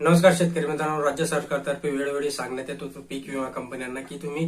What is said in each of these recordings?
नमस्कार शेतकरी मित्रांनो राज्य सरकारतर्फे वेळोवेळी सांगण्यात येतो पीक विमा कंपन्यांना की तुम्ही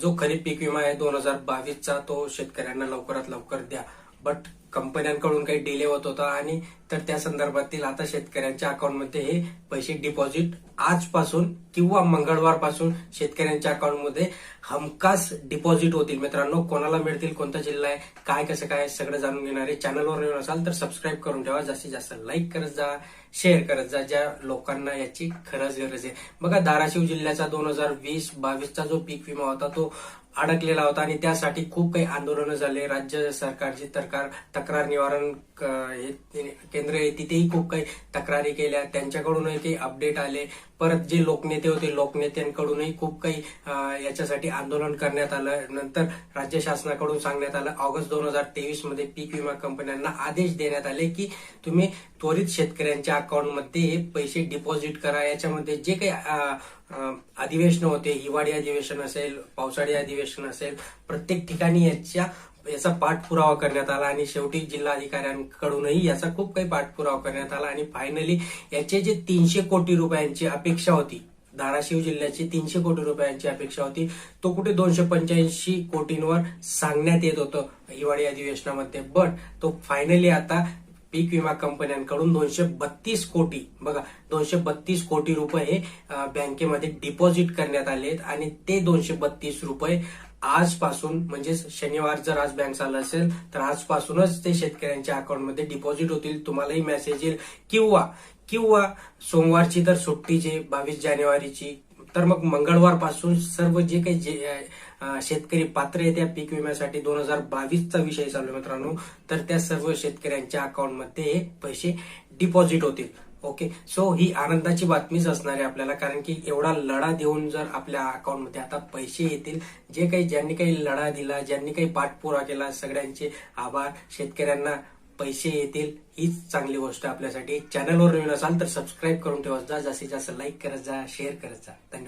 जो खरीप पीक विमा आहे दोन हजार बावीसचा तो शेतकऱ्यांना लवकरात लवकर द्या. बट कंपन्यांकडून काही डिले होत होता आणि तर त्या संदर्भातील आता शेतकऱ्यांच्या अकाउंटमध्ये हे पैसे डिपॉझिट आजपासून किंवा मंगळवारपासून शेतकऱ्यांच्या अकाउंटमध्ये हमखास डिपॉझिट होतील. मित्रांनो कोणाला मिळतील कोणता जिल्हा आहे काय कसं काय सगळं जाणून घेणार आहे चॅनलवर येऊन असाल तर सबस्क्राईब करून ठेवा. जास्तीत जास्त लाईक करत जा शेअर करत जा ज्या लोकांना याची खरंच गरज आहे. बघा धाराशिव जिल्ह्याचा दोन हजार वीस बावीसचा जो पीक विमा होता तो अडकलेला होता आणि त्यासाठी खूप काही आंदोलनं झाले. राज्य सरकारची तक्रार तक्रार निवारण केंद्र आहे तिथेही खूप काही तक्रारी केल्या. त्यांच्याकडूनही काही अपडेट आले. परत जे लोकनेते होते लोकनेत्यांकडूनही खूप काही याच्यासाठी आंदोलन करण्यात आलं. नंतर राज्य शासनाकडून सांगण्यात आलं ऑगस्ट दोन हजार तेवीसमध्ये पीक विमा कंपन्यांना आदेश देण्यात आले की तुम्ही त्वरित शेतकऱ्यांच्या अकाउंटमध्ये हे पैसे डिपॉझिट करा. याच्यामध्ये जे काही अधिवेशन होते हिवाळी अधिवेशन असेल पावसाळी अधिवेशन असेल प्रत्येक ठिकाणी याच्या याचा पाठपुरावा करण्यात आला आणि शेवटी जिल्हाधिकाऱ्यांकडूनही याचा खूप काही पाठपुरावा करण्यात आला आणि फायनली याचे जे तीनशे कोटी रुपयांची अपेक्षा होती धाराशिव जिल्ह्याची तीनशे कोटी रुपयांची अपेक्षा होती तो कुठे दोनशे पंच्याऐंशी कोटींवर सांगण्यात येत होतं हिवाळी अधिवेशनामध्ये. बट तो फायनली आता पीक विमा कंपन्यांकडून दोनशे बत्तीस कोटी बघा दोनशे बत्तीस कोटी रुपये बँकेमध्ये डिपॉझिट करण्यात आलेत आणि ते दोनशे बत्तीस रुपये आजपासून म्हणजे शनिवार जर आज बँक चालू असेल तर आजपासूनच ते शेतकऱ्यांच्या अकाउंटमध्ये डिपॉझिट होतील. तुम्हालाही मेसेज येईल. किंवा किंवा सोमवारची तर सुट्टी जे बावीस जानेवारीची तर मग मंगळवारपासून सर्व जे काही जे शेतकरी पात्र आहे त्या पीक विम्यासाठी दोन हजार बावीसचा विषय चालू आहे मित्रांनो. तर त्या सर्व शेतकऱ्यांच्या अकाउंटमध्ये हे पैसे डिपॉझिट होतील. ओके सो ही आनंदाची बातमीच असणार आहे आपल्याला कारण की एवढा लढा देऊन जर आपल्या अकाउंटमध्ये आता पैसे येतील जे काही ज्यांनी काही लढा दिला ज्यांनी काही पाठपुरा केला सगळ्यांचे आभार. शेतकऱ्यांना पैसे येतील हीच चांगली गोष्ट आपल्यासाठी. चॅनलवर नवीन असाल तर सबस्क्राईब करून ठेवा. जा जास्तीत जास्त लाईक करत जा शेअर करत जा. धन्यवाद.